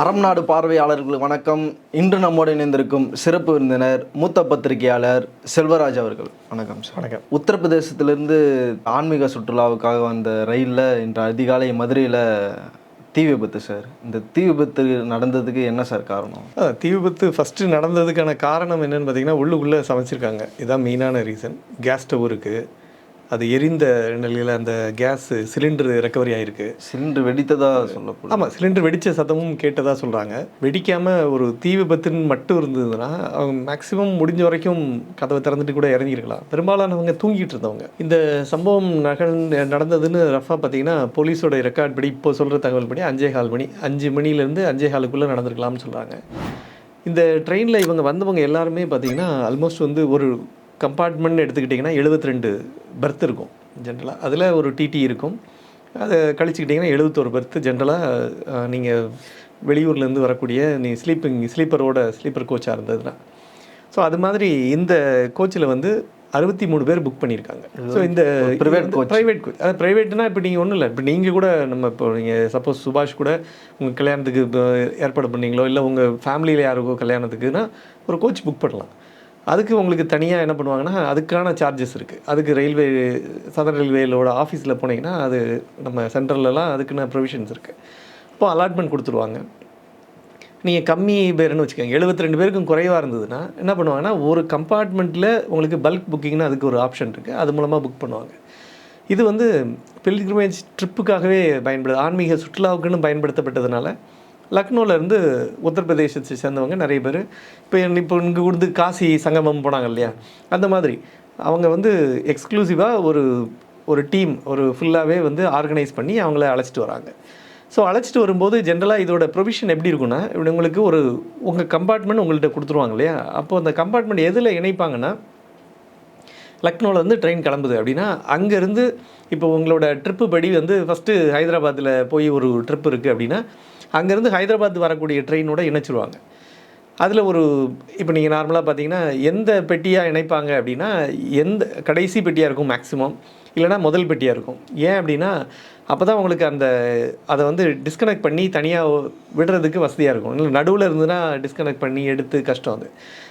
அறம் நாடு பார்வையாளர்கள் வணக்கம். இன்று நம்மோடு இணைந்திருக்கும் சிறப்பு விருந்தினர் மூத்த பத்திரிகையாளர் செல்வராஜ் அவர்கள். வணக்கம் சார். வணக்கம். உத்தரப்பிரதேசத்திலிருந்து ஆன்மீக சுற்றுலாவுக்காக வந்த ரயிலில் இன்று அதிகாலை மதுரையில் தீ விபத்து சார். இந்த தீ விபத்து நடந்ததுக்கு என்ன சார் காரணம்? தீ விபத்து ஃபஸ்ட்டு நடந்ததுக்கான காரணம் என்னன்னு பார்த்தீங்கன்னா உள்ளுக்குள்ளே சமைச்சிருக்காங்க. இதான் மெயினான ரீசன் கேஸ் ஸ்டவ் இருக்குது அது எரிந்த நிலையில் அந்த கேஸ் சிலிண்டர் ரெக்கவரி ஆயிருக்கு. சிலிண்டர் வெடித்ததா சொல்லப்படுது ஆமாம் சிலிண்டர் வெடித்த சத்தமும் கேட்டதாக சொல்கிறாங்க வெடிக்காமல் ஒரு தீ விபத்துன்னு மட்டும் இருந்ததுன்னா அவங்க மேக்ஸிமம் முடிஞ்ச வரைக்கும் கதவை திறந்துட்டு கூட இறங்கியிருக்கலாம். பெரும்பாலானவங்க தூங்கிட்டு இருந்தவங்க. இந்த சம்பவம் நகல் நடந்ததுன்னு ரஃபா பார்த்தீங்கன்னா போலீஸோட ரெக்கார்ட் படி இப்போ சொல்கிற தகவல் படி அஞ்சே கால் மணி அஞ்சு மணிலேருந்து அஞ்சே காலுக்குள்ளே நடந்திருக்கலாம்னு சொல்கிறாங்க இந்த ட்ரெயினில் இவங்க வந்தவங்க எல்லாருமே பார்த்தீங்கன்னா ஆல்மோஸ்ட் வந்து ஒரு கம்பார்ட்மெண்ட் எடுத்துக்கிட்டிங்கன்னா 72 ரெண்டு பெர்த் இருக்கும் ஜென்ரலாக அதில் ஒரு டிடி இருக்கும். அதை கழிச்சுக்கிட்டிங்கன்னா எழுபத்தோரு பெர்த்து ஜென்ரலாக நீங்கள் வெளியூர்லேருந்து வரக்கூடிய நீ ஸ்லீப்பிங் ஸ்லீப்பரோட ஸ்லீப்பர் கோச்சாக இருந்ததுன்னா. ஸோ அது மாதிரி இந்த கோச்சில் வந்து அறுபத்தி மூணு பேர் புக் பண்ணியிருக்காங்க. ஸோ இந்த private coach. ப்ரைவேட் கோச் அது ப்ரைவேட்னா இப்போ நீங்கள் ஒன்றும் இல்லை. இப்போ நீங்கள் கூட நம்ம இப்போ நீங்கள் சப்போஸ் சுபாஷ் கூட உங்கள் கல்யாணத்துக்கு இப்போ ஏற்பாடு பண்ணீங்களோ இல்லை உங்கள் ஃபேமிலியில் யாருக்கோ கல்யாணத்துக்குன்னா ஒரு கோச் புக் பண்ணலாம். அதுக்கு உங்களுக்கு தனியாக என்ன பண்ணுவாங்கன்னா அதுக்கான சார்ஜஸ் இருக்குது அதுக்கு ரயில்வே சதர் ரயில்வேலோட ஆஃபீஸில் போனீங்கன்னா அது நம்ம சென்ட்ரல்லலாம் அதுக்குன்னு ப்ரொவிஷன்ஸ் இருக்குது அப்போ அலாட்மெண்ட் கொடுத்துருவாங்க. நீங்கள் கம்மி பேருன்னு வச்சுக்கோங்க. 72 ரெண்டு பேருக்கும் குறைவாக இருந்ததுன்னா என்ன பண்ணுவாங்கன்னா ஒரு கம்பார்ட்மெண்ட்டில் உங்களுக்கு பல்க் புக்கிங்னு அதுக்கு ஒரு ஆப்ஷன் இருக்குது அது மூலமாக புக் பண்ணுவாங்க. இது வந்து பில்கிரிமேஜ் ட்ரிப்புக்காகவே பயன்படுது. ஆன்மீக சுற்றுலாவுக்குன்னு பயன்படுத்தப்பட்டதுனால லக்னோவிலேருந்து உத்தரப்பிரதேசத்தை சேர்ந்தவங்க நிறைய பேர். இப்போ இப்போ இங்கே கொடுத்து காசி சங்கமம் போனாங்க இல்லையா? அந்த மாதிரி. அவங்க வந்து எக்ஸ்க்ளூசிவாக ஒரு ஒரு டீம் ஒரு ஃபுல்லாகவே வந்து ஆர்கனைஸ் பண்ணி அவங்கள அழைச்சிட்டு வராங்க. ஸோ அழைச்சிட்டு வரும்போது ஜென்ரலாக இதோட ப்ரொவிஷன் எப்படி இருக்குன்னா இப்படி உங்களுக்கு ஒரு உங்கள் கம்பார்ட்மெண்ட் உங்கள்கிட்ட கொடுத்துருவாங்க இல்லையா? அப்போ அந்த கம்பார்ட்மெண்ட் எதில் இணைப்பாங்கன்னா லக்னோவில் வந்து ட்ரெயின் கிளம்புது அப்படின்னா அங்கேருந்து இப்போ உங்களோட ட்ரிப்பு படி வந்து ஃபஸ்ட்டு ஹைதராபாத்தில் போய் ஒரு ட்ரிப் இருக்குது அப்படின்னா அங்கேருந்து ஹைதராபாத் வரக்கூடிய ட்ரெயினோட இணைச்சிருவாங்க. அதில் ஒரு இப்போ நீங்கள் நார்மலாக பார்த்தீங்கன்னா எந்த பெட்டியாக இணைப்பாங்க அப்படின்னா எந்த கடைசி பெட்டியாக இருக்கும் மேக்ஸிமம் இல்லைனா முதல் பெட்டியாக இருக்கும். ஏன் அப்படின்னா அப்போ தான் உங்களுக்கு அந்த அதை வந்து டிஸ்கனெக்ட் பண்ணி தனியாக விடுறதுக்கு வசதியாக இருக்கும். இல்லை நடுவில் இருந்துன்னா டிஸ்கனெக்ட் பண்ணி எடுத்து கஷ்டம் அது.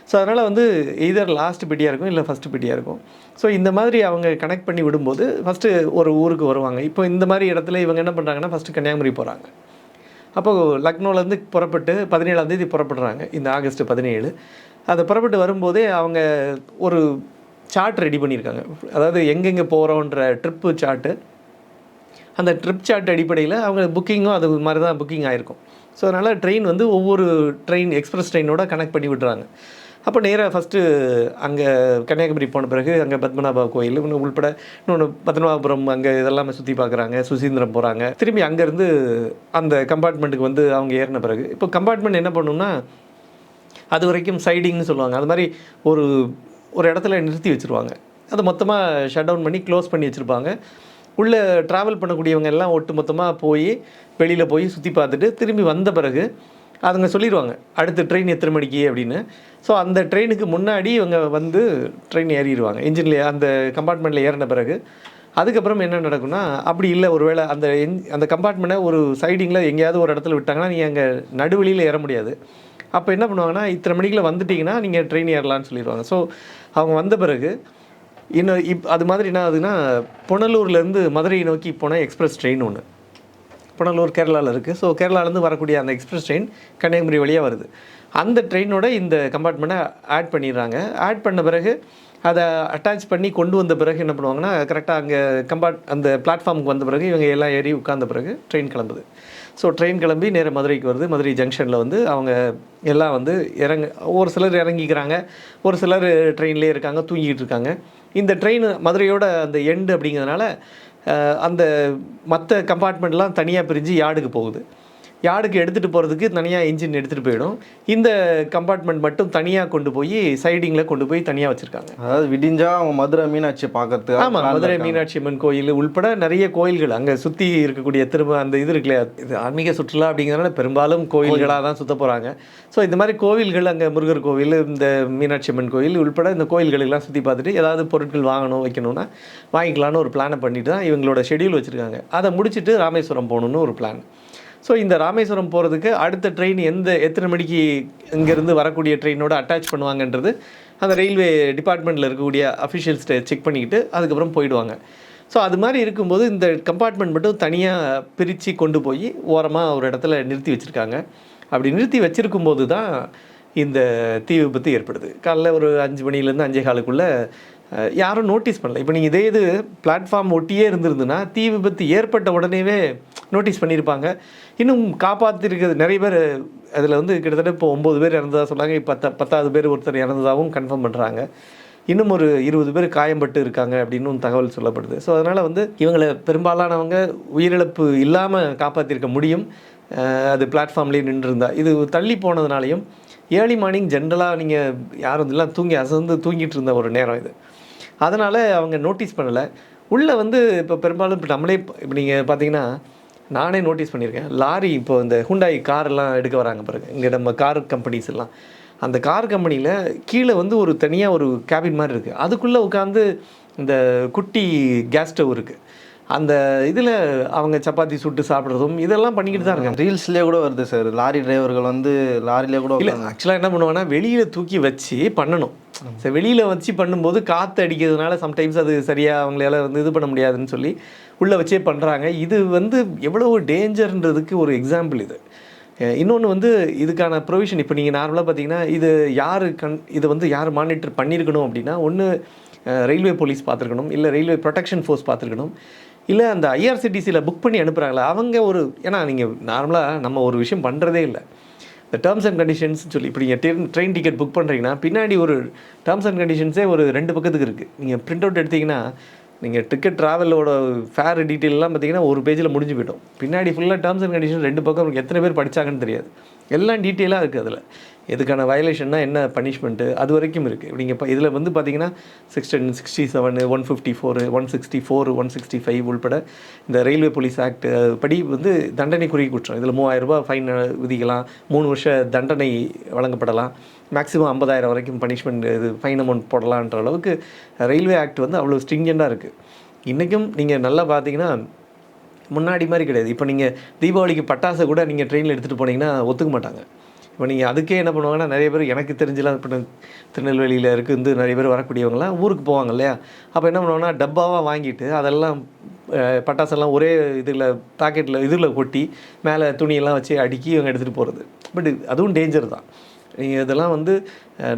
ஸோ அதனால் வந்து எய்தர் லாஸ்ட் பெட்டியாக இருக்கும் இல்லை ஃபஸ்ட்டு பெட்டியாக இருக்கும். ஸோ இந்த மாதிரி அவங்க கனெக்ட் பண்ணி விடும்போது ஃபஸ்ட்டு ஒரு ஊருக்கு வருவாங்க. இப்போ இந்த மாதிரி இடத்துல இவங்க என்ன பண்ணுறாங்கன்னா ஃபஸ்ட்டு கன்னியாகுமரி போகிறாங்க அப்போ லக்னோலேருந்து புறப்பட்டு பதினேழாந்தேதி புறப்படுறாங்க இந்த ஆகஸ்ட் பதினேழு. அதை புறப்பட்டு வரும்போதே அவங்க ஒரு சார்ட் ரெடி பண்ணியிருக்காங்க. அதாவது எங்கெங்கே போகிறோன்ற ட்ரிப்பு சார்ட்டு அந்த ட்ரிப் சார்ட் அடிப்படையில் அவங்க புக்கிங்கும் அது மாதிரி தான் புக்கிங் ஆகிருக்கும் ஸோ அதனால் ட்ரெயின் வந்து ஒவ்வொரு ட்ரெயின் எக்ஸ்பிரஸ் ட்ரெயினோட கனெக்ட் பண்ணி விடுறாங்க அப்போ நேராக ஃபஸ்ட்டு அங்கே கன்னியாகுமரி போன பிறகு அங்கே பத்மநாபா கோயில் இன்னும் உள்பட இன்னொன்று பத்மநாபபுரம் அங்கே இதெல்லாமே சுற்றி பார்க்குறாங்க சுசீந்திரம் போகிறாங்க திரும்பி அங்கேருந்து அந்த கம்பார்ட்மெண்ட்டுக்கு வந்து அவங்க ஏறின பிறகு. இப்போ கம்பார்ட்மெண்ட் என்ன பண்ணுன்னா அது வரைக்கும் சைடிங்னு சொல்லுவாங்க. அது மாதிரி ஒரு ஒரு இடத்துல நிறுத்தி வச்சுருவாங்க. அதை மொத்தமாக ஷட் டவுன் பண்ணி க்ளோஸ் பண்ணி வச்சுருப்பாங்க. உள்ளே ட்ராவல் பண்ணக்கூடியவங்க எல்லாம் ஒட்டு மொத்தமாக போய் வெளியில் போய் சுற்றி பார்த்துட்டு திரும்பி வந்த பிறகு அதுங்க சொல்லிடுவாங்க அடுத்த ட்ரெயின் எத்தனை மணிக்கு அப்படின்னு. ஸோ அந்த ட்ரெயினுக்கு முன்னாடி இவங்க வந்து ட்ரெயின் ஏறிடுவாங்க இன்ஜினில் அந்த கம்பார்ட்மெண்ட்டில் ஏறின பிறகு. அதுக்கப்புறம் என்ன நடக்கும்னா அப்படி இல்லை ஒரு வேளை அந்த என் அந்த கம்பார்ட்மெண்ட்டை ஒரு சைடிங்கில் எங்கேயாவது ஒரு இடத்துல விட்டாங்கன்னா நீங்கள் அங்கே நடுவழியில் ஏற முடியாது. அப்போ என்ன பண்ணுவாங்கன்னா இத்தனை மணிக்குள்ள வந்துட்டிங்கன்னா நீங்கள் ட்ரெயின் ஏறலாம்னு சொல்லிடுவாங்க ஸோ அவங்க வந்த பிறகு இன்னும் இப் அது மாதிரி என்ன ஆகுதுன்னா புனலூர்லேருந்து மதுரையை நோக்கி போன எக்ஸ்பிரஸ் ட்ரெயின் ஒன்று புனலூர் கேரளாவில் இருக்குது ஸோ கேரளாவிலேருந்து வரக்கூடிய அந்த எக்ஸ்பிரஸ் ட்ரெயின் கன்னியாகுமரி வழியாக வருது. அந்த ட்ரெயினோட இந்த கம்பார்ட்மெண்ட்டை ஆட் பண்ணிடுறாங்க. ஆட் பண்ண பிறகு அதை அட்டாச் பண்ணி கொண்டு வந்த பிறகு என்ன பண்ணுவாங்கன்னா கரெக்டாக அங்கே கம்பார்ட் அந்த பிளாட்ஃபார்முக்கு வந்த பிறகு இவங்க எல்லாம் ஏறி உட்கார்ந்த பிறகு ட்ரெயின் கிளம்புது. ஸோ ட்ரெயின் கிளம்பி நேராக மதுரைக்கு வருது. மதுரை ஜங்ஷனில் வந்து அவங்க எல்லாம் வந்து இறங்க ஒரு சிலர் இறங்கிக்கிறாங்க. ஒரு சிலர் ட்ரெயின்லேயே இருக்காங்க தூங்கிட்டு இருக்காங்க. இந்த ட்ரெயின் மதுரையோட அந்த எண்டு அப்படிங்கிறதுனால அந்த மற்ற கம்பார்ட்மெண்ட்லாம் தனியாக பிரிஞ்சு யார்டுக்கு போகுது? யார்டுக்கு எடுத்துகிட்டு போகிறதுக்கு தனியாக இன்ஜின் எடுத்துகிட்டு போயிடும். இந்த கம்பார்ட்மெண்ட் மட்டும் தனியாக கொண்டு போய் சைடிங்கில் கொண்டு போய் தனியாக வச்சுருக்காங்க. அதாவது விடிஞ்சா அவங்க மதுரை மீனாட்சி பார்க்கறதுக்கு ஆமாம் மதுரை மீனாட்சி அம்மன் கோயில் உள்பட நிறைய கோயில்கள். அங்கே சுற்றி இருக்கக்கூடிய திரும்ப அந்த இது இருக்கு இல்லையா இது ஆன்மீக சுற்றுலா அப்படிங்கிறதுனால பெரும்பாலும் கோயில்களாக தான் சுத்த போகிறாங்க ஸோ இந்த மாதிரி கோவில்கள் அங்கே முருகர் கோவில் இந்த மீனாட்சி அம்மன் கோயில் உள்பட இந்த கோயில்களெல்லாம் சுற்றி பார்த்துட்டு ஏதாவது பொருட்கள் வாங்கணும் வைக்கணும்னா வாங்கிக்கலாம்னு ஒரு பிளானை பண்ணிட்டு தான் இவங்களோட ஷெடியூல் வச்சுருக்காங்க. அதை முடிச்சுட்டு ராமேஸ்வரம் போகணுன்னு ஒரு பிளான் ஸோ இந்த ராமேஸ்வரம் போகிறதுக்கு அடுத்த ட்ரெயின் எந்த எத்தனை மணிக்கு இங்கேருந்து வரக்கூடிய ட்ரெயினோட அட்டாச் பண்ணுவாங்கன்றது அந்த ரயில்வே டிபார்ட்மெண்ட்டில் இருக்கக்கூடிய அஃபிஷியல்ஸ்ட்டை செக் பண்ணிக்கிட்டு அதுக்கப்புறம் போயிடுவாங்க. ஸோ அது மாதிரி இருக்கும்போது இந்த கம்பார்ட்மெண்ட் மட்டும் தனியாக பிரித்து கொண்டு போய் ஓரமாக ஒரு இடத்துல நிறுத்தி வச்சுருக்காங்க. அப்படி நிறுத்தி வச்சுருக்கும் போது தான் இந்த தீ விபத்து ஏற்படுது. காலைல ஒரு அஞ்சு மணிலேருந்து அஞ்சே காலுக்குள்ளே யாரும் நோட்டீஸ் பண்ணல. இப்போ நீங்கள் இதே இது பிளாட்ஃபார்ம் ஒட்டியே இருந்திருந்துன்னா தீ விபத்து ஏற்பட்ட உடனேவே நோட்டீஸ் பண்ணியிருப்பாங்க. இன்னும் காப்பாற்றிருக்கிறது நிறைய பேர் அதில் வந்து கிட்டத்தட்ட இப்போ ஒம்பது பேர் இறந்ததா சொன்னாங்க இப்போ பத்த பத்தாவது பேர் ஒருத்தர் இறந்ததாகவும் கன்ஃபார்ம் பண்ணுறாங்க இன்னும் ஒரு இருபது பேர் காயம்பட்டு இருக்காங்க அப்படின்னும் தகவல் சொல்லப்படுது. ஸோ அதனால் வந்து இவங்களை பெரும்பாலானவங்க உயிரிழப்பு இல்லாமல் காப்பாற்றிருக்க முடியும். அது பிளாட்ஃபார்ம்லேயே நின்றுருந்தா. இது தள்ளி போனதுனாலையும் ஏர்லி மார்னிங் ஜென்ரலாக நீங்கள் யாரும் எல்லாம் தூங்கி அசந்து தூங்கிட்டு இருந்த ஒரு நேரம் இது. அதனால் அவங்க நோட்டீஸ் பண்ணலை. உள்ளே வந்து இப்போ பெரும்பாலும் இப்போ நம்மளே இப்போ நீங்கள் பார்த்தீங்கன்னா நானே நோட்டீஸ் பண்ணியிருக்கேன். லாரி இப்போ இந்த ஹுண்டாய் கார்லாம் எடுக்க வராங்க பாருங்க. இங்கே நம்ம கார் கம்பெனிஸ் எல்லாம். அந்த கார் கம்பெனியில் கீழே வந்து ஒரு தனியாக ஒரு கேபின் மாதிரி இருக்குது அதுக்குள்ளே உட்காந்து இந்த குட்டி கேஸ் ஸ்டவ் இருக்குது அந்த இதில் அவங்க சப்பாத்தி சுட்டு சாப்பிட்றதும் இதெல்லாம் பண்ணிக்கிட்டு தான் இருக்காங்க. ரீல்ஸ்லேயே கூட வருது சார். லாரி டிரைவர்கள் வந்து லாரிலே கூட இல்லை ஆக்சுவலாக என்ன பண்ணுவாங்கன்னா வெளியில் தூக்கி வச்சு பண்ணணும். சரி வெளியில் வச்சு பண்ணும்போது காற்று அடிக்கிறதுனால சம்டைம்ஸ் அது சரியாக அவங்களால வந்து இது பண்ண முடியாதுன்னு சொல்லி உள்ளே வச்சே பண்ணுறாங்க. இது வந்து எவ்வளோ டேஞ்சர்ன்றதுக்கு ஒரு எக்ஸாம்பிள் இது. இன்னொன்று வந்து இதுக்கான ப்ரொவிஷன் இப்போ நீங்கள் நார்மலாக பார்த்தீங்கன்னா இது யார் கண் இதை வந்து யார் மானிட்டர் பண்ணியிருக்கணும் அப்படின்னா ஒன்று ரயில்வே போலீஸ் பார்த்துருக்கணும் இல்லை ரயில்வே ப்ரொடெக்ஷன் ஃபோர்ஸ் பார்த்துருக்கணும் இல்லை அந்த ஐஆர்சிடிசியில் புக் பண்ணி அனுப்புகிறாங்களா அவங்க ஒரு ஏன்னா நீங்கள் நார்மலாக நம்ம ஒரு விஷயம் பண்ணுறதே இல்லை. இந்த டேர்ம்ஸ் அண்ட் கண்டிஷன்ஸ் சொல்லி இப்போ நீங்கள் ட்ரெயின் ட்ரெயின் டிக்கெட் புக் பண்ணுறீங்கன்னா பின்னாடி ஒரு டேர்ம்ஸ் அண்ட் கண்டிஷன்ஸே ஒரு ரெண்டு பக்கத்துக்கு இருக்குது நீங்கள் பிரிண்ட் அவுட் எடுத்தீங்கன்னா நீங்கள் டிக்கெட் ட்ராவலோட ஃபேர் டீட்டெயிலெலாம் பார்த்தீங்கன்னா ஒரு பேஜில் முடிஞ்சு போயிடும். பின்னாடி ஃபுல்லாக டேர்ம்ஸ் அண்ட் கண்டிஷன் ரெண்டு பக்கம் உங்களுக்கு எத்தனை பேர் படிச்சாங்கன்னு தெரியாது. எல்லாம் டீட்டெயிலாக இருக்குது அதில். எதுக்கான வயலேஷன்னா என்ன பனிஷ்மெண்ட்டு அது வரைக்கும் இருக்குது நீங்கள் இப்போ இதில் வந்து பார்த்தீங்கன்னா sixteen sixty seven one fifty four one sixty four one sixty five உள்பட இந்த ரயில்வே போலீஸ் ஆக்ட் படி வந்து தண்டனைக்குரிய குற்றம். இதில் மூவாயிரம் ரூபாய் ஃபைன் விதிக்கலாம். மூணு வருஷ தண்டனை வழங்கப்படலாம். மேக்ஸிமம் ஐம்பதாயிரம் வரைக்கும் பனிஷ்மெண்ட் இது ஃபைன் அமௌண்ட் போடலான்ற அளவுக்கு ரயில்வே ஆக்ட் வந்து அவ்வளோ ஸ்ட்ரிஞ்சண்டாக இருக்குது இன்றைக்கும் நீங்கள் நல்லா பார்த்தீங்கன்னா முன்னாடி மாதிரி கிடையாது. இப்போ நீங்கள் தீபாவளிக்கு பட்டாசை கூட நீங்கள் ட்ரெயினில் எடுத்துகிட்டு போனீங்கன்னா ஒத்துக்க மாட்டாங்க. இப்போ நீங்கள் அதுக்கே என்ன பண்ணுவாங்கன்னா நிறைய பேர் எனக்கு தெரிஞ்சலாம் இப்போ திருநெல்வேலியில் இருக்கு வந்து நிறைய பேர் வரக்கூடியவங்களாம் ஊருக்கு போவாங்க இல்லையா? அப்போ என்ன பண்ணுவாங்கன்னா டப்பாவாக வாங்கிட்டு அதெல்லாம் பட்டாசெல்லாம் ஒரே இதில் பாக்கெட்டில் இதில் கொட்டி மேலே துணியெல்லாம் வச்சு அடுக்கி இவங்க எடுத்துகிட்டு போகிறது பட் அதுவும் டேஞ்சர் தான். நீங்கள் இதெல்லாம் வந்து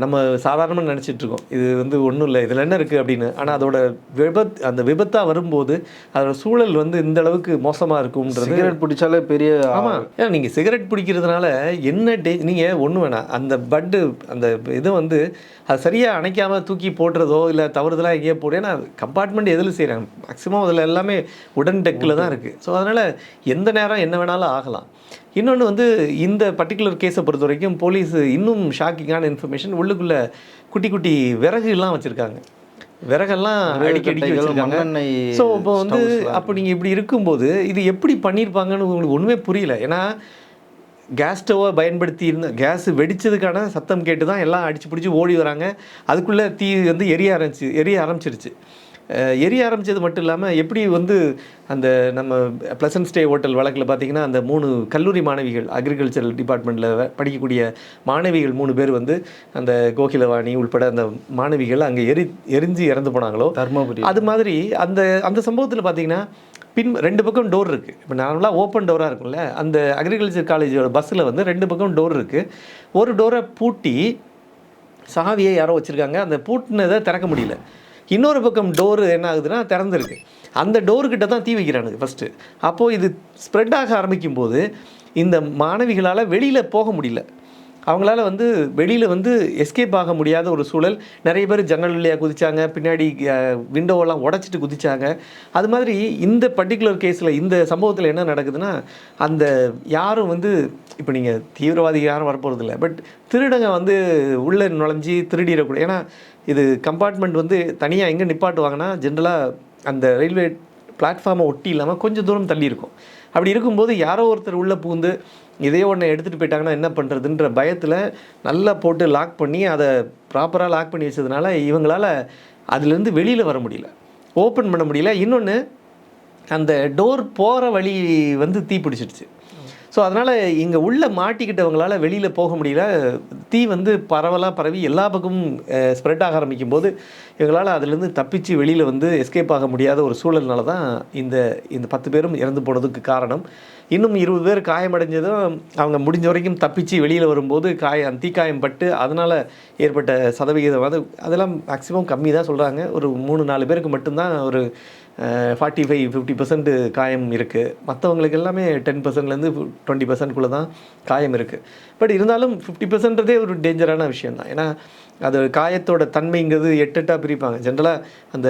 நம்ம சாதாரணமாக நினச்சிட்டு இருக்கோம் இது வந்து ஒன்றும் இல்லை இதில் என்ன இருக்குது அப்படின்னு. ஆனால் அதோட விபத் அந்த விபத்தாக வரும்போது அதோட சூழல் வந்து இந்த அளவுக்கு மோசமாக இருக்கும்ன்றது சிகரெட் பிடிச்சாலே பெரிய ஆமாம் ஏன்னா நீங்கள் சிகரெட் பிடிக்கிறதுனால என்ன டே நீங்கள் ஒன்றும் வேணாம் அந்த பட்டு அந்த இதை வந்து அது சரியாக அணைக்காமல் தூக்கி போடுறதோ இல்லை தவறுதலாக எங்கேயோ போடு ஏன்னா கம்பார்ட்மெண்ட் எதில் செய்கிறாங்க மேக்ஸிமம் அதில் எல்லாமே உடன் டெக்கில் தான் இருக்குது ஸோ அதனால் எந்த நேரம் என்ன வேணாலும் ஆகலாம். இன்னொன்று வந்து இந்த பர்டிகுலர் கேஸை பொறுத்த வரைக்கும் போலீஸ் இன்னும் ஷாக்கிங்கான இன்ஃபர்மேஷன் உள்ளுக்குள்ளே குட்டி குட்டி விறகுலாம் வச்சுருக்காங்க. விறகெல்லாம் அடிக்கி அடிக்கி வச்சுருக்காங்க. ஸோ இப்போ வந்து அப்போ நீங்கள் இப்படி இருக்கும்போது இது எப்படி பண்ணியிருப்பாங்கன்னு உங்களுக்கு ஒன்றுமே புரியல. ஏன்னா கேஸ் ஸ்டவ்வை பயன்படுத்தி இருந்த கேஸ் வெடிச்சதுக்கான சத்தம் கேட்டு தான் எல்லாம் அடிச்சு பிடிச்சி ஓடி வராங்க. அதுக்குள்ளே தீ வந்து எரிய ஆரம்பிச்சு எரிய ஆரம்பிச்சிருச்சு. எரிய ஆரம்பிச்சது மட்டும் இல்லாமல் எப்படி வந்து அந்த நம்ம ப்ளசன்ட் ஸ்டே ஹோட்டல் வழக்கில் பார்த்தீங்கன்னா அந்த மூணு கல்லூரி மாணவிகள் அக்ரிகல்ச்சரல் டிபார்ட்மெண்ட்டில் படிக்கக்கூடிய மாணவிகள் மூணு பேர் வந்து அந்த கோகிலவாணி உள்பட அந்த மாணவிகள் அங்கே எரி எரிஞ்சு இறந்து போனாங்களோ தர்மபுரி. அது மாதிரி அந்த அந்த சம்பவத்தில் பார்த்தீங்கன்னா பின் ரெண்டு பக்கம் டோர் இருக்குது இப்போ நார்மலாக ஓப்பன் டோராக இருக்கும்ல அந்த அக்ரிகல்ச்சர் காலேஜோட பஸ்ஸில் வந்து ரெண்டு பக்கம் டோர் இருக்குது ஒரு டோரை பூட்டி சாவியை யாரோ வச்சுருக்காங்க. அந்த பூட்டினதை திறக்க முடியல. இன்னொரு பக்கம் டோரு என்ன ஆகுதுன்னா திறந்துருக்கு. அந்த டோர்கிட்ட தான் தீ வைக்கிறானுங்க ஃபஸ்ட்டு அப்போது இது ஸ்ப்ரெட் ஆக ஆரம்பிக்கும் போது இந்த மாணவிகளால் வெளியில் போக முடியல. அவங்களால வந்து வெளியில் வந்து எஸ்கேப் ஆக முடியாத ஒரு சூழல். நிறைய பேர் ஜன்னல் வழியாக குதித்தாங்க பின்னாடி விண்டோவெல்லாம் உடச்சிட்டு குதித்தாங்க அது மாதிரி இந்த பர்டிகுலர் கேஸில் இந்த சம்பவத்தில் என்ன நடக்குதுன்னா அந்த யாரும் வந்து இப்போ நீங்கள் தீவிரவாதி யாரும் வரப்போகிறது இல்லை பட் திருடங்க வந்து உள்ளே நுழைஞ்சி திருடிடக்கூடாது. ஏன்னா இது கம்பார்ட்மெண்ட் வந்து தனியாக எங்கே நிப்பாட்டுவாங்கன்னா ஜென்ரலாக அந்த ரயில்வே பிளாட்ஃபார்மை ஒட்டி இல்லாமல் கொஞ்சம் தூரம் தள்ளி இருக்கும். அப்படி இருக்கும்போது யாரோ ஒருத்தர் உள்ளே பூந்து இதே ஒன்று எடுத்துகிட்டு போயிட்டாங்கன்னா என்ன பண்ணுறதுன்ற பயத்தில் நல்லா போட்டு லாக் பண்ணி அதை ப்ராப்பராக லாக் பண்ணி வச்சதுனால இவங்களால அதுலேருந்து வெளியில் வர முடியல. ஓப்பன் பண்ண முடியல. இன்னொன்று அந்த டோர் போகிற வழி வந்து தீ பிடிச்சிடுச்சு ஸோ அதனால் இங்கே உள்ளே மாட்டிக்கிட்டவங்களால் வெளியில் போக முடியல. தீ வந்து பரவலாக பரவி எல்லா பக்கமும் ஸ்ப்ரெட் ஆக ஆரம்பிக்கும் போது இவங்களால் அதுலேருந்து தப்பிச்சு வெளியில் வந்து எஸ்கேப் ஆக முடியாத ஒரு சூழல்னால தான் இந்த இந்த பத்து பேரும் இறந்து போனதுக்கு காரணம். இன்னும் இருபது பேர் காயமடைஞ்சதும் அவங்க முடிஞ்ச வரைக்கும் தப்பிச்சு வெளியில் வரும்போது காயம் தீக்காயம் பட்டு அதனால் ஏற்பட்ட சதவிகிதம். அது அதெல்லாம் மேக்ஸிமம் கம்மி தான் சொல்கிறாங்க ஒரு மூணு நாலு பேருக்கு மட்டும்தான் ஒரு ஃபார்ட்டி ஃபைவ் ஃபிஃப்டி பர்சன்ட் காயம் இருக்குது மற்றவங்களுக்கு எல்லாமே டென் பர்சன்ட்லேருந்து டுவெண்ட்டி பர்சன்ட்குள்ளே தான் காயம் இருக்குது பட் இருந்தாலும் ஃபிஃப்டி பர்சன்ட்றதே ஒரு டேஞ்சரான விஷயம் தான் ஏன்னா அது காயத்தோட தன்மைங்கிறது எட்டெட்டாக பிரிப்பாங்க. ஜென்ரலாக அந்த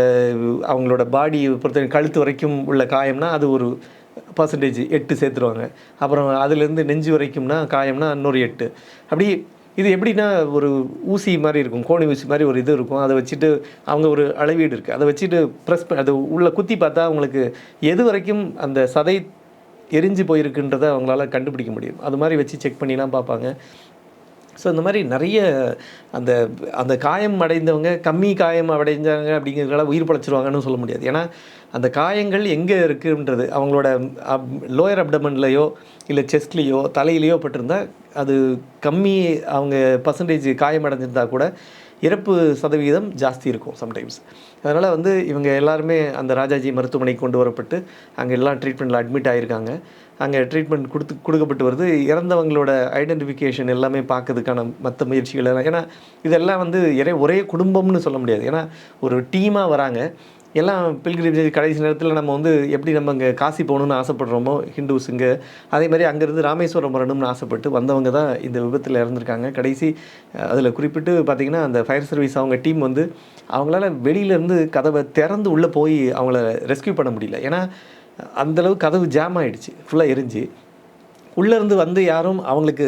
அவங்களோட பாடி பொறுத்த கழுத்து வரைக்கும் உள்ள காயம்னா அது ஒரு பர்சன்டேஜ் எட்டு சேர்த்துருவாங்க. அப்புறம் அதுலேருந்து நெஞ்சு வரைக்கும்னா காயம்னா இன்னொரு எட்டு. அப்படி இது எப்படின்னா ஒரு ஊசி மாதிரி இருக்கும் கோணி ஊசி மாதிரி ஒரு இது இருக்கும். அதை வச்சுட்டு அவங்க ஒரு அளவீடு இருக்குது அதை வச்சுட்டு ப்ரெஸ் அது உள்ளே குத்தி பார்த்தா அவங்களுக்கு எது வரைக்கும் அந்த சதை எரிஞ்சு போயிருக்குன்றதை அவங்களால கண்டுபிடிக்க முடியும். அது மாதிரி வச்சு செக் பண்ணிலாம் பார்ப்பாங்க. ஸோ இந்த மாதிரி நிறைய அந்த அந்த காயம் அடைந்தவங்க கம்மி காயம் அடைஞ்சாங்க அப்படிங்கிறதுனால உயிர் பழச்சிருவாங்கன்னு சொல்ல முடியாது. ஏன்னா அந்த காயங்கள் எங்கே இருக்குன்றது அவங்களோட அப் லோயர் அப்டமன்லையோ இல்லை செஸ்ட்லேயோ தலையிலையோ பட்டிருந்தால் அது கம்மி அவங்க பர்சன்டேஜ் காயம் அடைஞ்சிருந்தா கூட இறப்பு சதவிகிதம் ஜாஸ்தி இருக்கும் சம்டைம்ஸ் அதனால் வந்து இவங்க எல்லாருமே அந்த ராஜாஜி மருத்துவமனைக்கு கொண்டு வரப்பட்டு அங்கே எல்லாம் ட்ரீட்மெண்ட்டில் அட்மிட் ஆகியிருக்காங்க அங்கே ட்ரீட்மெண்ட் கொடுத்து கொடுக்கப்பட்டு வருது. இறந்தவங்களோட ஐடென்டிஃபிகேஷன் எல்லாமே பார்க்கறதுக்கான மற்ற முயற்சிகள் எல்லாம். ஏன்னா இதெல்லாம் வந்து ஒரே ஒரே குடும்பம்னு சொல்ல முடியாது. ஏன்னா ஒரு டீமாக வராங்க. எல்லாம் பில்கிரிமேஜ் கடைசி நேரத்தில் நம்ம வந்து எப்படி நம்ம இங்கே காசி போகணும்னு ஆசைப்படுறோமோ ஹிந்துஸுங்க. அதே மாதிரி அங்கேருந்து ராமேஸ்வரம் வரணும்னு ஆசைப்பட்டு வந்தவங்க தான் இந்த விபத்தில் இறந்துருக்காங்க. கடைசி அதில் குறிப்பிட்டு பார்த்திங்கன்னா அந்த ஃபயர் சர்வீஸ் அவங்க டீம் வந்து அவங்களால வெளியிலேருந்து கதவை திறந்து உள்ளே போய் அவங்கள ரெஸ்க்யூ பண்ண முடியல. ஏன்னா அந்தளவு கதவு ஜாம் ஆகிடுச்சு ஃபுல்லாக எரிஞ்சு. உள்ளேருந்து வந்து யாரும் அவங்களுக்கு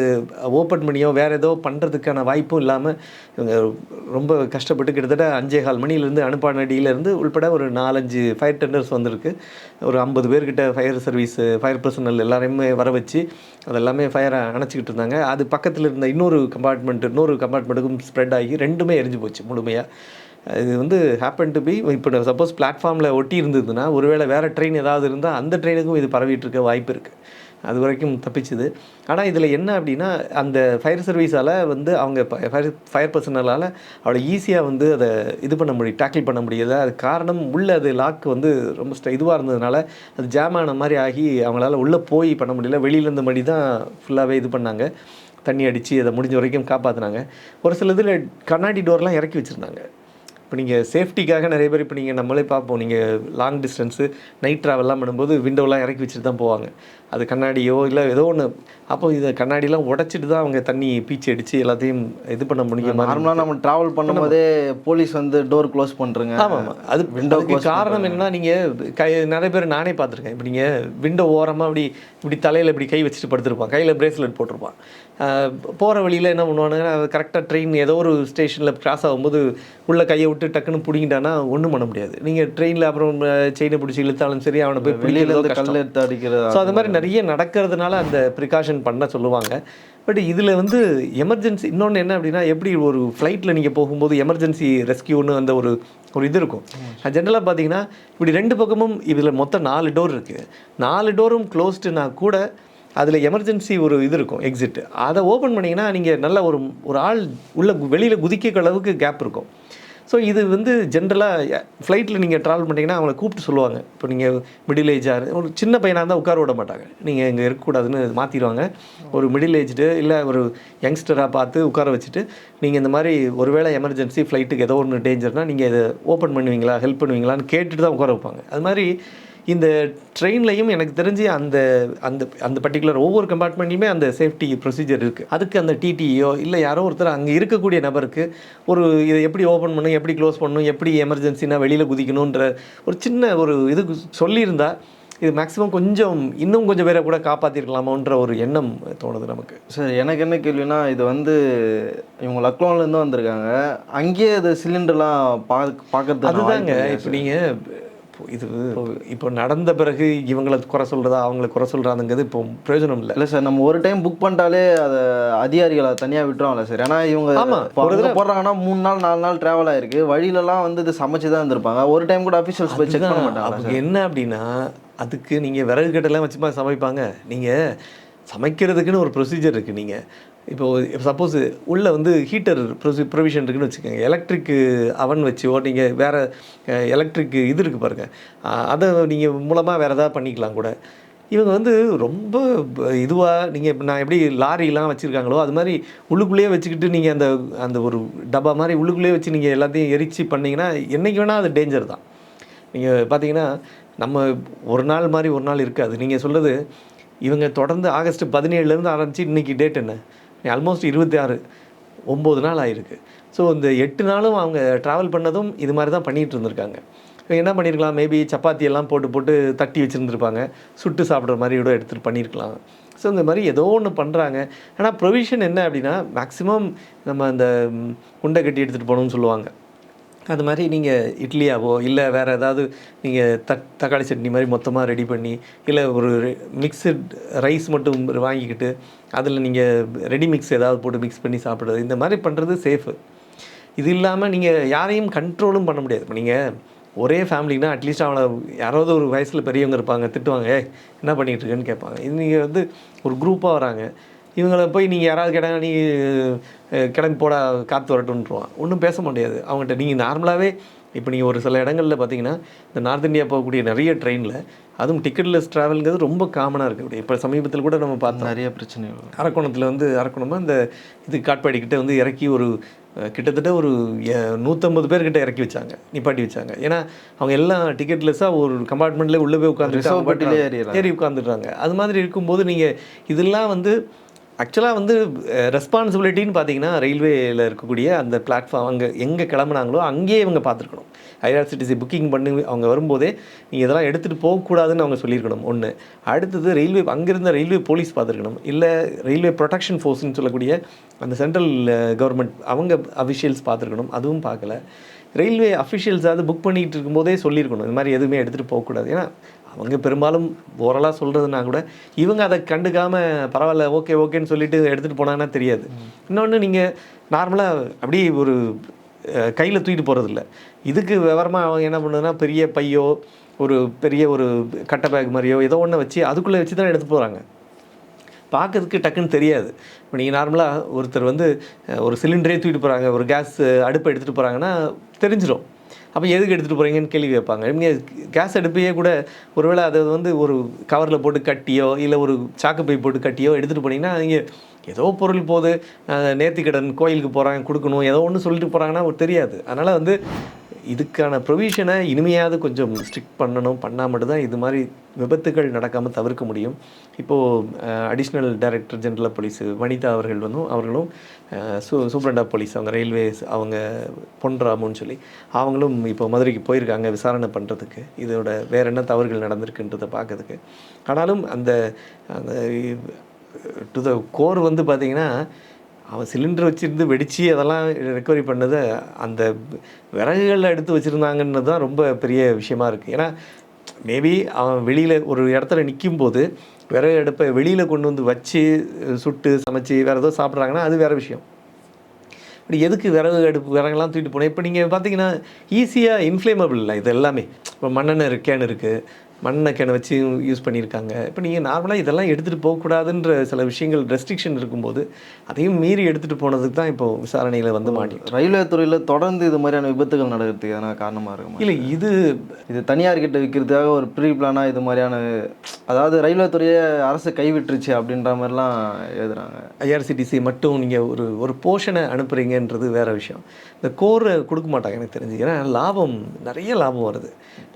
ஓப்பன் பண்ணியோ வேறு ஏதோ பண்ணுறதுக்கான வாய்ப்பும் இல்லாமல் இவங்க ரொம்ப கஷ்டப்பட்டு கிட்டத்தட்ட அஞ்சே கால் மணிலேருந்து அனுப்பானடியிலேருந்து உள்பட ஒரு நாலஞ்சு ஃபயர் டெண்டர்ஸ் வந்திருக்கு. ஒரு ஐம்பது பேர்கிட்ட ஃபயர் சர்வீஸ் ஃபயர் பர்சனல் எல்லாரையுமே வர வச்சு அதெல்லாமே ஃபயரை அணைச்சிக்கிட்டு இருந்தாங்க. அது பக்கத்தில் இருந்த இன்னொரு கம்பார்ட்மெண்ட் இன்னொரு கம்பார்ட்மெண்ட்டுக்கும் ஸ்ப்ரெட் ஆகி ரெண்டுமே எரிஞ்சு போச்சு முழுமையாக இது வந்து ஹேப்பன் டு பி இப்போ சப்போஸ் பிளாட்ஃபார்மில் ஒட்டி இருந்ததுன்னா ஒருவேளை வேறு ட்ரெயின் ஏதாவது இருந்தால் அந்த ட்ரெயினுக்கும் இது பரவிட்டு இருக்க வாய்ப்பு இருக்குது அது வரைக்கும் தப்பிச்சுது. ஆனால் இதில் என்ன அப்படின்னா அந்த ஃபயர் சர்வீஸால் வந்து அவங்க ஃபயர் ஃபயர் பர்சனலால் அவ்வளோ ஈஸியாக வந்து அதை இது பண்ண முடியும் டேக்கிள் பண்ண முடியல. அது காரணம் உள்ளே அது லாக் வந்து ரொம்ப இதுவாக இருந்ததுனால அது ஜாம் ஆன மாதிரி ஆகி அவங்களால உள்ளே போய் பண்ண முடியல. வெளியிலேருந்து மடி தான் ஃபுல்லாகவே இது பண்ணாங்க. தண்ணி அடித்து அதை முடிஞ்ச வரைக்கும் காப்பாற்றினாங்க ஒரு சில இதில் கண்ணாடி டோர்லாம் இறக்கி வச்சுருந்தாங்க. இப்போ நீங்கள் சேஃப்டிக்காக நிறைய பேர் இப்போ நீங்கள் நம்மளே பார்ப்போம். நீங்கள் லாங் டிஸ்டன்ஸு நைட் ட்ராவல்லாம் பண்ணும்போது விண்டோலாம் இறக்கி வச்சுட்டு தான் போவாங்க. அது கண்ணாடியோ இல்லை ஏதோ ஒன்று அப்போ இதை கண்ணாடிலாம் உடச்சிட்டு தான் அவங்க தண்ணி பீச்சு அடித்து எல்லாத்தையும் இது பண்ண முடியும் நார்மலாக நம்ம ட்ராவல் பண்ணும்போதே போலீஸ் வந்து டோர் க்ளோஸ் பண்ணுறங்க ஆமாம் ஆமாம் அது close காரணம் என்னன்னா நீங்கள் கை நிறைய பேர் நானே பார்த்துருக்கேன். இப்போ நீங்கள் விண்டோ ஓரமாக இப்படி இப்படி தலையில் இப்படி கை வச்சுட்டு படுத்திருப்பான். கையில் பிரேஸ்லெட் போட்டிருப்பான். போகிற வழியில் என்ன பண்ணுவானுங்கன்னா கரெக்டாக ட்ரெயின் ஏதோ ஒரு ஸ்டேஷனில் கிராஸ் ஆகும்போது உள்ள கையை விட்டு டக்குன்னு பிடிங்கிட்டானா ஒன்றும் பண்ண முடியாது. நீங்கள் ட்ரெயினில் அப்புறம் செயினை பிடிச்சி இழுத்தாலும் சரி அவனை போய் வெளியில கல் எடுத்து அடிக்கிறது ஸோ அது மாதிரி நிறைய நடக்கிறதுனால அந்த ப்ரிகாஷன் பண்ண சொல்லுவாங்க. பட் இதில் வந்து எமர்ஜென்சி இன்னொன்று என்ன அப்படின்னா எப்படி ஒரு ஃப்ளைட்டில் நீங்கள் போகும்போது எமர்ஜென்சி ரெஸ்கியூன்னு அந்த ஒரு ஒரு இது இருக்கும். ஜென்ரலாக பார்த்தீங்கன்னா இப்படி ரெண்டு பக்கமும் இதில் மொத்தம் நாலு டோர் இருக்குது நாலு டோரும் க்ளோஸ்டுனா கூட அதில் எமர்ஜென்சி ஒரு இது இருக்கும் எக்ஸிட் அதை ஓப்பன் பண்ணிங்கன்னா நீங்கள் நல்ல ஒரு ஒரு ஆள் உள்ள வெளியில் குதிக்க அளவுக்கு கேப் இருக்கும். ஸோ இது வந்து ஜென்ரலாக ஃப்ளைட்டில் நீங்கள் ட்ராவல் பண்ணிங்கன்னா அவங்கள கூப்பிட்டு சொல்லுவாங்க. இப்போ நீங்கள் மிடில் ஏஜாக ஒரு சின்ன பையனாக இருந்தால் உட்கார விட மாட்டாங்க. நீங்கள் இங்கே இருக்கக்கூடாதுன்னு மாற்றிடுவாங்க ஒரு மிடில் ஏஜ்டு இல்லை ஒரு யங்ஸ்டராக பார்த்து உட்கார வச்சுட்டு நீங்கள் இந்த மாதிரி ஒருவேளை எமர்ஜென்சி ஃப்ளைட்டுக்கு ஏதோ ஒன்று டேஞ்சர்னால் நீங்கள் இதை ஓப்பன் பண்ணுவீங்களா ஹெல்ப் பண்ணுவீங்களான்னு கேட்டுட்டு தான் உட்கார வைப்பாங்க. அது மாதிரி இந்த ட்ரெயின்லையும் எனக்கு தெரிஞ்சு அந்த அந்த அந்த பர்டிகுலர் ஒவ்வொரு கம்பார்ட்மெண்ட்லையுமே அந்த சேஃப்டி ப்ரொசீஜர் இருக்குது அதுக்கு அந்த டிடியோ இல்லை யாரோ ஒருத்தர் அங்கே இருக்கக்கூடிய நபருக்கு ஒரு இதை எப்படி ஓப்பன் பண்ணணும் எப்படி க்ளோஸ் பண்ணணும் எப்படி எமர்ஜென்சினா வெளியில் குதிக்கணுன்ற ஒரு சின்ன ஒரு இது சொல்லியிருந்தா இது மேக்ஸிமம் கொஞ்சம் இன்னும் கொஞ்சம் பேரை கூட காப்பாற்றிருக்கலாமோன்ற ஒரு எண்ணம் தோணுது நமக்கு. சார் எனக்கு என்ன கேள்வினா இது வந்து இவங்க லக்னோலேருந்து வந்திருக்காங்க. அங்கேயே இது சிலிண்டர்லாம் பா பார்க்கறதுக்கு அதுதாங்க. இப்போ நீங்கள் இது இப்போ நடந்த பிறகு இவங்களை குறை சொல்கிறதா அவங்களை குறை சொல்கிறாங்கிறது இப்போ பிரயோஜனம் இல்லை. இல்லை சார் நம்ம ஒரு டைம் புக் பண்ணிட்டாலே அதை அதிகாரிகளை தனியாக விட்டுருவாங்கல்ல சார். ஏன்னா இவங்க ஆமா, இப்போ ஒரு அங்க போடுறாங்கன்னா மூணு நாள் நாலு நாள் ட்ராவல் ஆயிருக்கு. வழியிலலாம் வந்து இது சமைச்சு தான் இருந்திருப்பாங்க. ஒரு டைம் கூட அஃபிஷியல்ஸ் போய் செக் பண்ண மாட்டாங்க என்ன அப்படின்னா அதுக்கு நீங்கள் விறகு கட்டெல்லாம் வச்சுமா சமைப்பாங்க. நீங்கள் சமைக்கிறதுக்குன்னு ஒரு ப்ரொசீஜர் இருக்குது நீங்கள் இப்போது சப்போஸ் உள்ளே வந்து ஹீட்டர் ப்ரொசி ப்ரொவிஷன் இருக்குன்னு வச்சுக்கோங்க. எலக்ட்ரிக்கு அவன் வச்சு ஓ நீங்கள் வேறு எலக்ட்ரிக்கு இது இருக்குது பாருங்கள் அதை நீங்கள் மூலமாக வேறு எதாவது பண்ணிக்கலாம் கூட. இவங்க வந்து ரொம்ப இதுவாக நீங்கள் இப்போ நான் எப்படி லாரிலாம் வச்சுருக்காங்களோ அது மாதிரி உள்ளுக்குள்ளேயே வச்சுக்கிட்டு நீங்கள் அந்த அந்த ஒரு டப்பா மாதிரி உள்ளுக்குள்ளேயே வச்சு நீங்கள் எல்லாத்தையும் எரிச்சு பண்ணிங்கன்னா என்றைக்கு வேணால் அது டேஞ்சர் தான். நீங்கள் பார்த்தீங்கன்னா நம்ம ஒரு நாள் மாதிரி ஒரு நாள் இருக்காது. நீங்கள் சொல்கிறது இவங்க தொடர்ந்து ஆகஸ்ட் பதினேழுலேருந்து ஆரம்பித்து இன்றைக்கி டேட் என்ன? ஆல்மோஸ்ட் இருபத்தி ஆறு ஒம்பது நாள் ஆயிருக்கு. ஸோ இந்த எட்டு நாளும் அவங்க ட்ராவல் பண்ணதும் இது மாதிரி தான் பண்ணிகிட்டு இருந்திருக்காங்க. என்ன பண்ணியிருக்கலாம் மேபி சப்பாத்தி எல்லாம் போட்டு போட்டு தட்டி வச்சுருந்துருப்பாங்க. சுட்டு சாப்பிட்ற மாதிரி கூட எடுத்துகிட்டு பண்ணியிருக்கலாம் ஸோ இந்த மாதிரி ஏதோ ஒன்று பண்ணுறாங்க ஆனால் ப்ரொவிஷன் என்ன அப்படின்னா மேக்ஸிமம் நம்ம அந்த குண்டை கட்டி எடுத்துகிட்டு போகணும்னு சொல்லுவாங்க. அது மாதிரி நீங்கள் இட்லியாவோ இல்லை வேறு ஏதாவது நீங்கள் தக் தக்காளி சட்னி மாதிரி மொத்தமாக ரெடி பண்ணி இல்லை ஒரு மிக்சட் ரைஸ் மட்டும் வாங்கிக்கிட்டு அதில் நீங்கள் ரெடி மிக்ஸ் ஏதாவது போட்டு மிக்ஸ் பண்ணி சாப்பிட்றது இந்த மாதிரி பண்ணுறது சேஃபு இது இல்லாமல் நீங்கள் யாரையும் கண்ட்ரோலும் பண்ண முடியாது. இப்போ நீங்கள் ஒரே ஃபேமிலினா அட்லீஸ்ட் அவனை யாராவது ஒரு வயசில் பெரியவங்க இருப்பாங்க திட்டுவாங்க என்ன பண்ணிகிட்ருக்குன்னு கேட்பாங்க. இது நீங்கள் வந்து ஒரு குரூப்பாக வராங்க. இவங்கள போய் நீங்கள் யாராவது கேட்டாங்க நீ கிளம்பி போட காற்று வரட்டும்ன்றான் ஒன்றும் பேச முடியாது அவங்ககிட்ட நீங்கள் நார்மலாகவே இப்போ நீங்கள் ஒரு சில இடங்களில் பார்த்தீங்கன்னா இந்த நார்த் இந்தியா போகக்கூடிய நிறைய ட்ரெயினில் அதுவும் டிக்கெட்லெஸ் ட்ராவல்ங்கிறது ரொம்ப காமனாக இருக்குது இப்போ சமீபத்தில் கூட நம்ம பார்த்தோம். நிறைய பிரச்சனைகள் அரக்கோணத்தில் வந்து அரக்கோணமாக இந்த இது காட்பாடி கிட்ட வந்து இறக்கி ஒரு கிட்டத்தட்ட ஒரு நூற்றம்பது பேர்கிட்ட இறக்கி வச்சாங்க. நிப்பாட்டி வச்சாங்க. ஏன்னா அவங்க எல்லாம் டிக்கெட்லெஸ்ஸாக ஒரு கம்பார்ட்மெண்ட்டில் உள்ளே போய் Reserve உட்காந்து பெட்டிலே ஏறிடுறாங்க. ஏறி உட்காந்துடுறாங்க அது மாதிரி இருக்கும்போது நீங்கள் இதெல்லாம் வந்து ஆக்சுவலாக வந்து ரெஸ்பான்சிபிலிட்டின்னு பார்த்தீங்கன்னா ரயில்வேயில் இருக்கக்கூடிய அந்த பிளாட்ஃபார்ம் அங்கே எங்கே கிளம்புனாங்களோ அங்கேயே இவங்க பார்த்துருக்கணும் ஐஆர்சிடிசி புக்கிங் பண்ணி அவங்க வரும்போதே நீங்கள் இதெல்லாம் எடுத்துகிட்டு போகக்கூடாதுன்னு அவங்க சொல்லியிருக்கணும் ஒன்று அடுத்தது ரயில்வே அங்கேருந்த ரயில்வே போலீஸ் பார்த்துருக்கணும் இல்லை ரயில்வே ப்ரொடெக்ஷன் ஃபோர்ஸ்னு சொல்லக்கூடிய அந்த சென்ட்ரல் கவர்மெண்ட் அவங்க அஃபிஷியல்ஸ் பார்த்துருக்கணும் அதுவும் பார்க்கல ரயில்வே அஃபிஷியல்ஸாவது புக் பண்ணிகிட்டு இருக்கும்போதே சொல்லியிருக்கணும். இந்த மாதிரி எதுவுமே எடுத்துகிட்டு போகக்கூடாது. ஏன்னா அவங்க பெரும்பாலும் ஓரலாக சொல்கிறதுனா கூட இவங்க அதை கண்டுக்காமல் பரவாயில்ல ஓகே ஓகேன்னு சொல்லிட்டு எடுத்துகிட்டு போனாங்கன்னா தெரியாது. இன்னொன்று நீங்கள் நார்மலாக அப்படியே ஒரு கையில் தூக்கிட்டு போகிறதில்ல இதுக்கு விவரமாக அவங்க என்ன பண்ணுதுன்னா பெரிய பையோ ஒரு பெரிய ஒரு கட்டை பேக் மாதிரியோ ஏதோ ஒன்று வச்சு அதுக்குள்ளே வச்சு தான் எடுத்து போகிறாங்க பார்க்கறதுக்கு டக்குன்னு தெரியாது. இப்போ நீங்கள் நார்மலாக ஒருத்தர் வந்து ஒரு சிலிண்டரே தூக்கிட்டு போகிறாங்க ஒரு கேஸ் அடுப்பை எடுத்துகிட்டு போகிறாங்கன்னா தெரிஞ்சிடும் அப்போ எதுக்கு எடுத்துகிட்டு போகிறீங்கன்னு கேள்வி கேட்பாங்க. நீங்கள் கேஸ் அடுப்பையே கூட ஒருவேளை அதை வந்து ஒரு கவரில் போட்டு கட்டியோ இல்லை ஒரு சாக்கு பை போட்டு கட்டியோ எடுத்துகிட்டு போனீங்கன்னா நீங்கள் ஏதோ பொருள் போது நேர்த்திக்கடன் கோயிலுக்கு போகிறாங்க கொடுக்கணும் ஏதோ ஒன்று சொல்லிட்டு போகிறாங்கன்னா ஒரு தெரியாது. அதனால் வந்து இதுக்கான ப்ரொவிஷனை இனிமையாவது கொஞ்சம் ஸ்ட்ரிக்ட் பண்ணணும். பண்ணால் மட்டும்தான் இது மாதிரி விபத்துகள் நடக்காமல் தவிர்க்க முடியும். இப்போது additional director general police Vanitha அவர்கள் வந்து அவர்களும் சூ சூப்பரண்ட் போலீஸ் அவங்க ரயில்வேஸ் அவங்க பொன்ராமுன்னு சொல்லி அவங்களும் இப்போ மதுரைக்கு போயிருக்காங்க விசாரணை பண்ணுறதுக்கு இதோட வேற என்ன தவறுகள் நடந்திருக்குன்றதை பார்க்கறதுக்கு. ஆனாலும் அந்த அந்த டு த கோர் வந்து பார்த்திங்கன்னா அவன் சிலிண்டர் வச்சுருந்து வெடித்து அதெல்லாம் ரெக்கவரி பண்ணதை அந்த விறகுகளில் எடுத்து வச்சுருந்தாங்கன்னு தான் ரொம்ப பெரிய விஷயமா இருக்குது ஏன்னா மேபி அவன் வெளியில் ஒரு இடத்துல நிற்கும் போது விறகு அடுப்பை வெளியில் கொண்டு வந்து வச்சு சுட்டு சமைச்சு வேறு ஏதோ சாப்பிட்றாங்கன்னா அது வேறு விஷயம். இப்படி எதுக்கு விறகு அடுப்பு விறகுலாம் தூக்கிட்டு போனேன் இப்போ நீங்கள் பார்த்தீங்கன்னா ஈஸியாக இன்ஃப்ளேமபிள் இல்லை இது எல்லாமே. இப்போ மண்ணெண்ணெய் கேன் இருக்குது மண்ணெண்ணெய் கேனை வச்சு யூஸ் பண்ணியிருக்காங்க. இப்போ நீங்கள் நார்மலாக இதெல்லாம் எடுத்துகிட்டு போகக்கூடாதுன்ற சில விஷயங்கள் ரெஸ்ட்ரிக்ஷன் இருக்கும்போது அதையும் மீறி எடுத்துகிட்டு போனதுக்கு தான் இப்போ விசாரணையில் வந்து மாட்டி ரயில்வே துறையில் தொடர்ந்து இது மாதிரியான விபத்துகள் நடக்கிறதுக்கு எதனா காரணமாக இருக்குமா இல்லை இது இது தனியார் கிட்ட விற்கிறதுக்காக ஒரு ப்ரீ பிளானாக இது மாதிரியான அதாவது ரயில்வே துறையை அரசு கைவிட்டுருச்சு அப்படின்ற மாதிரிலாம் எழுதுறாங்க. ஐஆர்சிடிசி மட்டும் நீங்கள் ஒரு ஒரு போர்ஷனை அனுப்புகிறீங்கன்றது வேற விஷயம். இந்த கோரை கொடுக்க மாட்டாங்க எனக்கு தெரிஞ்சு. ஏன்னா லாபம் நிறைய லாபம் வருது.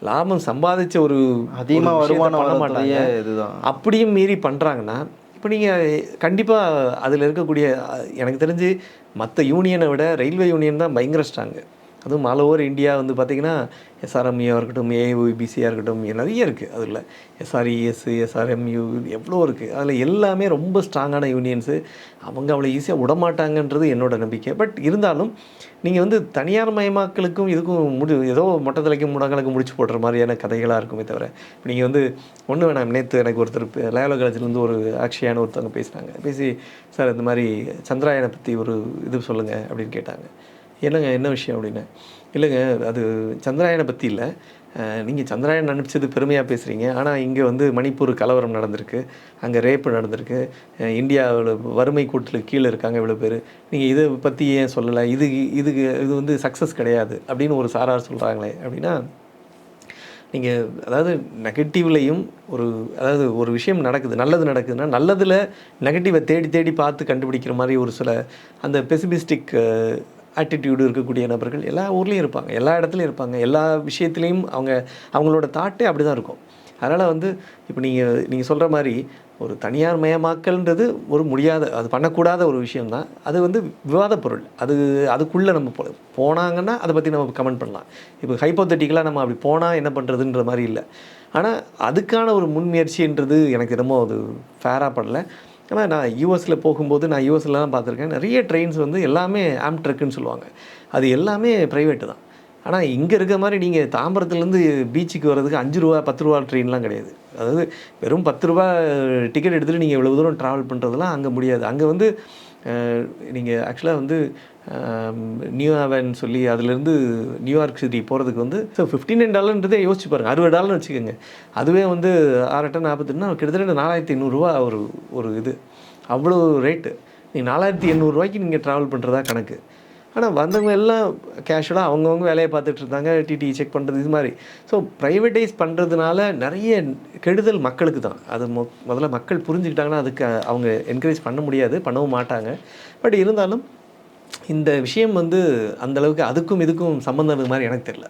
லாபம் சம்பாதிச்ச ஒரு அதிகமாக வருமானம் பண்ண மாட்டாங்க. இதுதான். அப்படியும் மீறி பண்ணுறாங்கன்னா இப்போ நீங்கள் கண்டிப்பாக அதில் இருக்கக்கூடிய எனக்கு தெரிஞ்சு மற்ற யூனியனை விட ரயில்வே யூனியன் தான் பயங்கர ஸ்ட்ராங்கு அதுவும் ஆல் ஓவர் இந்தியா வந்து பார்த்திங்கன்னா எஸ்ஆர்எம்யூ இருக்கட்டும் ஏஓபிசியாக இருக்கட்டும் நிறைய இருக்குது அதில். எஸ்ஆர்இஎஸ் எஸ்ஆர்எம்யூ எவ்வளோ இருக்குது அதில் எல்லாமே ரொம்ப ஸ்ட்ராங்கான யூனியன்ஸு அவங்க அவ்வளோ ஈஸியாக விடமாட்டாங்கன்றது என்னோட நம்பிக்கை. பட் இருந்தாலும் நீங்கள் வந்து தனியார் மயமாக்கலுக்கும் இதுக்கும் முடி ஏதோ மொட்டத்தலைக்கும் முடங்களுக்கு முடிச்சு போடுற மாதிரியான கதைகளாக இருக்குமே தவிர இப்போ நீங்கள் வந்து ஒன்று வேணாம் நேற்று எனக்கு ஒருத்தர் லயோலா காலேஜ்லேருந்து ஒரு ஆக்ஷியான ஒருத்தவங்க பேசுகிறாங்க பேசி சார் இந்த மாதிரி சந்திராயனை பற்றி ஒரு இது சொல்லுங்கள் அப்படின்னு கேட்டாங்க. என்னங்க என்ன விஷயம் அப்படின்னு? இல்லைங்க அது சந்திராயனை பற்றி இல்லை. நீங்கள் சந்திராயன் அனுப்பிச்சது பெருமையாக பேசுகிறீங்க ஆனால் இங்கே வந்து மணிப்பூர் கலவரம் நடந்திருக்கு. அங்கே ரேப்பு நடந்திருக்கு. இந்தியாவில் வறுமை கூட்டில் கீழே இருக்காங்க இவ்வளோ பேர். நீங்கள் இதை பற்றி ஏன் சொல்லலை? இது இதுக்கு இது வந்து சக்ஸஸ் கிடையாது அப்படின்னு ஒரு சாரார் சொல்கிறாங்களே அப்படின்னா நீங்கள் அதாவது நெகட்டிவ்லையும் ஒரு அதாவது ஒரு விஷயம் நடக்குது நல்லது நடக்குதுன்னா நல்லதில் நெகட்டிவை தேடி தேடி பார்த்து கண்டுபிடிக்கிற மாதிரி ஒரு சில அந்த பெசிபிஸ்டிக் ஆட்டிடியூடு இருக்கக்கூடிய நபர்கள் எல்லா ஊர்லேயும் இருப்பாங்க எல்லா இடத்துலையும் இருப்பாங்க. எல்லா விஷயத்துலேயும் அவங்க அவங்களோட தாட்டே அப்படி தான் இருக்கும். அதனால் வந்து இப்போ நீங்கள் நீங்கள் சொல்கிற மாதிரி ஒரு தனியார் மயமாக்கல்ன்றது ஒரு முடியாத அது பண்ணக்கூடாத ஒரு விஷயம்தான். அது வந்து விவாதப் பொருள். அது அதுக்குள்ளே நம்ம போ போனாங்கன்னா அதை பற்றி நம்ம கமெண்ட் பண்ணலாம். இப்போ ஹைப்போத்தட்டிக்கலாக நம்ம அப்படி போனால் என்ன பண்ணுறதுன்ற மாதிரி இல்லை. ஆனால் அதுக்கான ஒரு முன்முயற்சின்றது எனக்கு ரொம்ப அது ஃபேராக படலை. ஆனால் நான் யூஎஸில் போகும்போது நான் யூஎஸ்லலாம் பார்த்துருக்கேன். நிறைய ட்ரெயின்ஸ் வந்து எல்லாமே ஆம்ட்ரக்குன்னு சொல்லுவாங்க. அது எல்லாமே ப்ரைவேட்டு தான். ஆனால் இங்கே இருக்க மாதிரி நீங்கள் தாம்பரத்துலேருந்து பீச்சுக்கு வர்றதுக்கு அஞ்சு ரூபா பத்து ரூபா ட்ரெயின்லாம் கிடையாது. அதாவது வெறும் பத்து ரூபா டிக்கெட் எடுத்துகிட்டு நீங்கள் இவ்வளோ தூரம் ட்ராவல் பண்ணுறதுலாம் அங்கே முடியாது. அங்கே வந்து நீங்கள் ஆக்சுவலாக வந்து நியூ ஹாவன் சொல்லி அதுலேருந்து நியூயார்க் சிட்டி போகிறதுக்கு வந்து ஸோ ஃபிஃப்டி டாலர்ன்றதே யோசிச்சு பாருங்கள் அறுபது டாலர்னு வச்சுக்கோங்க. அதுவே வந்து ஆறட்ட நாற்பத்தெட்டுனா கிட்டத்தட்ட நாலாயிரத்தி எண்ணூறுரூவா ஒரு ஒரு இது. அவ்வளோ ரேட்டு நீங்கள் நாலாயிரத்தி எண்ணூறுரூவாய்க்கு நீங்கள் ட்ராவல் பண்ணுறதா கணக்கு. ஆனால் வந்தவங்க எல்லாம் கேஷுவலாக அவங்கவுங்க வேலையை பார்த்துட்டு இருந்தாங்க டிடி செக் பண்ணுறது இது மாதிரி. ஸோ ப்ரைவேட்டைஸ் பண்ணுறதுனால நிறைய கெடுதல் மக்களுக்கு தான். அது மொ முதல்ல மக்கள் புரிஞ்சுக்கிட்டாங்கன்னா அதுக்கு அவங்க என்கரேஜ் பண்ண முடியாது பண்ணவும் மாட்டாங்க. பட் இருந்தாலும் இந்த விஷயம் வந்து அந்தளவுக்கு அதுக்கும் இதுக்கும் சம்மந்தம் மாதிரி எனக்கு தெரியல.